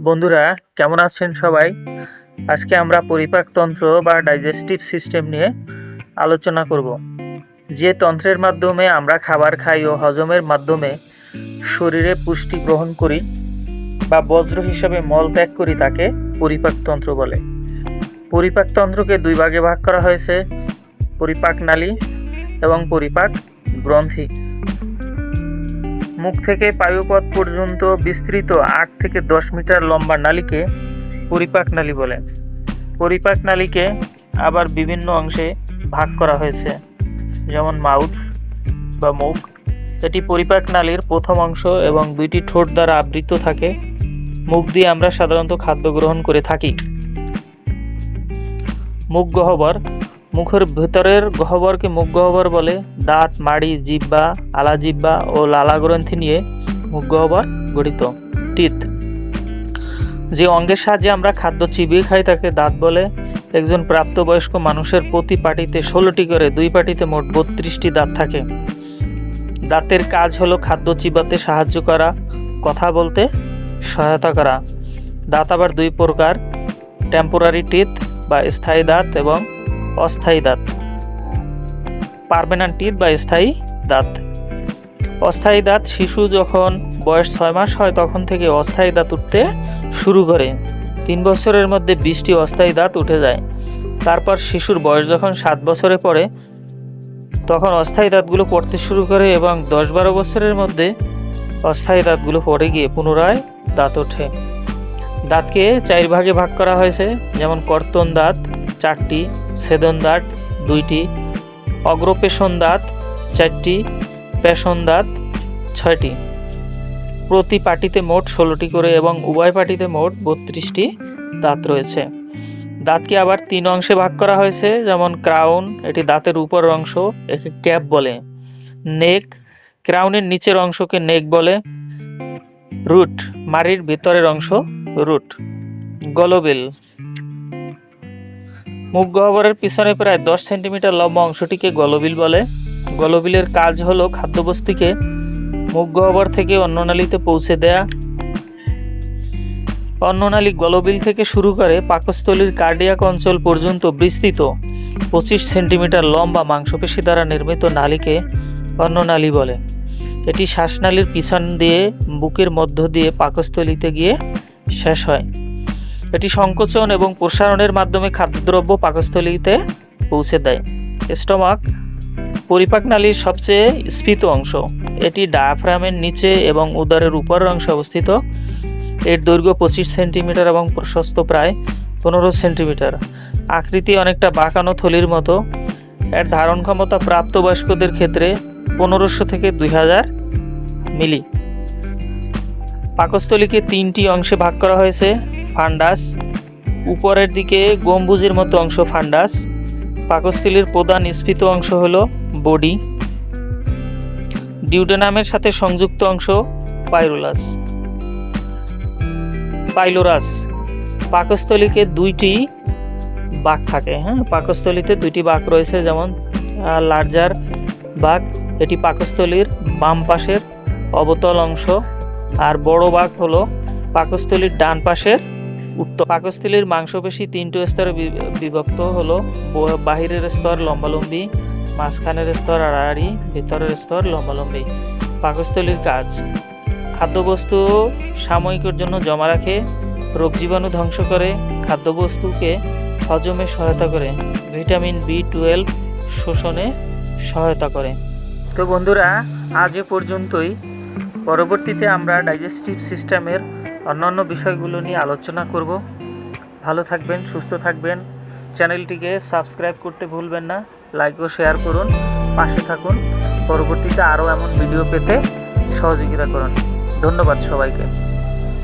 বন্ধুরা, কেমন আছেন সবাই? আজকে আমরা পরিপাকতন্ত্র বা ডাইজেস্টিভ সিস্টেম নিয়ে আলোচনা করব। যে তন্ত্রের মাধ্যমে আমরা খাবার খাই ও হজমের মাধ্যমে শরীরে পুষ্টি গ্রহণ করি বা বজ্র হিসেবে মল ত্যাগ করি তাকে পরিপাকতন্ত্র বলে। পরিপাকতন্ত্রকে দুই ভাগে ভাগ করা হয়েছে, পরিপাক নালী এবং পরিপাক গ্রন্থি। মুখ থেকে পায়ুপথ পর্যন্ত বিস্তৃত আট থেকে দশ মিটার লম্বা নালীকে পরিপাক নালী বলে। পরিপাক নালীকে আবার বিভিন্ন অংশে ভাগ করা হয়েছে, যেমন মাউথ বা মুখ। এটি পরিপাক নালীর প্রথম অংশ এবং দুইটি ঠোঁট দ্বারা আবৃত থাকে। মুখ দিয়ে আমরা সাধারণত খাদ্য গ্রহণ করে থাকি। মুখ গহ্বর মুখের ভেতরের গহ্বরকে মুখ গহ্বর বলে। দাঁত, মাড়ি জিব্বা আলা জিব্বা ও লালা গ্রন্থি নিয়ে মুখ গহ্বর গঠিত। টিথ। যে অঙ্গের সাহায্যে আমরা খাদ্য চিবিয়ে খাই তাকে দাঁত বলে। একজন প্রাপ্তবয়স্ক মানুষের প্রতি পাটিতে ষোলোটি করে, দুই পাটিতে মোট বত্রিশটি দাঁত থাকে। দাঁতের কাজ হলো খাদ্য চিবাতে সাহায্য করা, কথা বলতে সহায়তা করা। দাঁত আবার দুই প্রকার টেম্পোরারি টিথ বা স্থায়ী দাঁত এবং অস্থায়ী দাঁত। পারমানেন্ট টিথ বা স্থায়ী দাঁত। অস্থায়ী দাঁত শিশু যখন বয়স ছয় মাস হয়, তখন থেকে অস্থায়ী দাঁত উঠতে শুরু করে। তিন বছরের মধ্যে বিশটি অস্থায়ী দাঁত উঠে যায়। তারপর শিশুর বয়স যখন সাত বছরে পড়ে, তখন অস্থায়ী দাঁতগুলো পড়তে শুরু করে এবং দশ বারো বছরের মধ্যে অস্থায়ী দাঁতগুলো পড়ে গিয়ে পুনরায় দাঁত ওঠে। দাঁতকে চার ভাগে ভাগ করা হয়েছে, যেমন কর্তন দাঁত চারটি ছেদন দাঁত দুইটি, অগ্রপেশন দাঁত চারটি, পেশন দাঁত ছয়টি। প্রতি পাটিতে মোট ষোলোটি করে এবং উভয় পাটিতে মোট বত্রিশটি দাঁত রয়েছে। দাঁতকে আবার তিন অংশে ভাগ করা হয়েছে, যেমন ক্রাউন, এটি দাঁতের উপরের অংশ, একে ক্যাপ বলে। নেক, ক্রাউনের নিচের অংশকে নেক বলে। রুট, মাড়ির ভিতরের অংশ, রুট। গলবিল। মুখ গহ্বরের পিছনে প্রায় দশ সেন্টিমিটার লম্বা অংশটিকে গলবিল বলে। গলবিলের কাজ হলো খাদ্যবস্তুকে মুখ গহ্বর থেকে অন্ননালীতে পৌঁছে দেয়া। অন্ননালী গলবিল থেকে শুরু করে পাকস্থলীর কার্ডিয়াক অঞ্চল পর্যন্ত বিস্তৃত। পঁচিশ সেন্টিমিটার লম্বা মাংসপেশি দ্বারা নির্মিত নালীকে অন্ননালী বলে। এটি শ্বাসনালীর পিছন দিয়ে, বুকের মধ্য দিয়ে পাকস্থলীতে গিয়ে শেষ হয়। এটি সংকোচন এবং প্রসারণের মাধ্যমে খাদ্যদ্রব্য পাকস্থলীতে পৌঁছে দেয়। স্টমাক পরিপাক নালীর সবচেয়ে স্ফীত অংশ। এটি ডায়াফ্রামের নিচে এবং উদারের উপরের অংশে অবস্থিত। এর দৈর্ঘ্য পঁচিশ সেন্টিমিটার এবং প্রশস্ত প্রায় পনেরো সেন্টিমিটার। আকৃতি অনেকটা বাঁকানো থলির মতো। এর ধারণ ক্ষমতা প্রাপ্তবয়স্কদের ক্ষেত্রে পনেরোশো থেকে দুই হাজার মিলি। পাকস্থলীকে তিনটি অংশে ভাগ করা হয়েছে। ফান্ডাস। উপরের দিকে গম্বুজের মতো অংশ ফান্ডাস। পাকস্থলীর প্রধান স্ফীত অংশ হলো বডি। ডিউডেনামের সাথে সংযুক্ত অংশ পাইরোলাস। পাইলোরাস। পাকস্থলীকে দুইটি বাঘ থাকে হ্যাঁ? পাকস্থলীতে দুইটি বাঘ রয়েছে, যেমন লার্জার বাঘ এটি পাকস্থলীর বাম পাশের অবতল অংশ। আর বড় বাঘ হলো পাকস্থলীর ডান পাশের উত্তর পাকস্থলীর মাংসপেশি তিনটি স্তরে বিভক্ত হলো বাহিরের স্তর লম্বালম্বি, মাঝখানের স্তর আড়াআড়ি, ভিতরের স্তর লম্বালম্বি। পাকস্থলীর কাজ। খাদ্যবস্তু সাময়িকের জন্য জমা রাখে, রোগ জীবাণু ধ্বংস করে, খাদ্যবস্তুকে হজমে সহায়তা করে, ভিটামিন বি টুয়েলভ শোষণে সহায়তা করে। তো বন্ধুরা, আজ এ পর্যন্তই। পরবর্তীতে আমরা ডাইজেস্টিভ সিস্টেমের অন্যান্য বিষয়গুলো নিয়ে আলোচনা করব। ভালো থাকবেন, সুস্থ থাকবেন। চ্যানেলটিকে সাবস্ক্রাইব করতে ভুলবেন না। লাইক ও শেয়ার করুন। পাশে থাকুন। পরবর্তীতে আরও এমন ভিডিও পেতে সহযোগিতা করুন। ধন্যবাদ সবাইকে।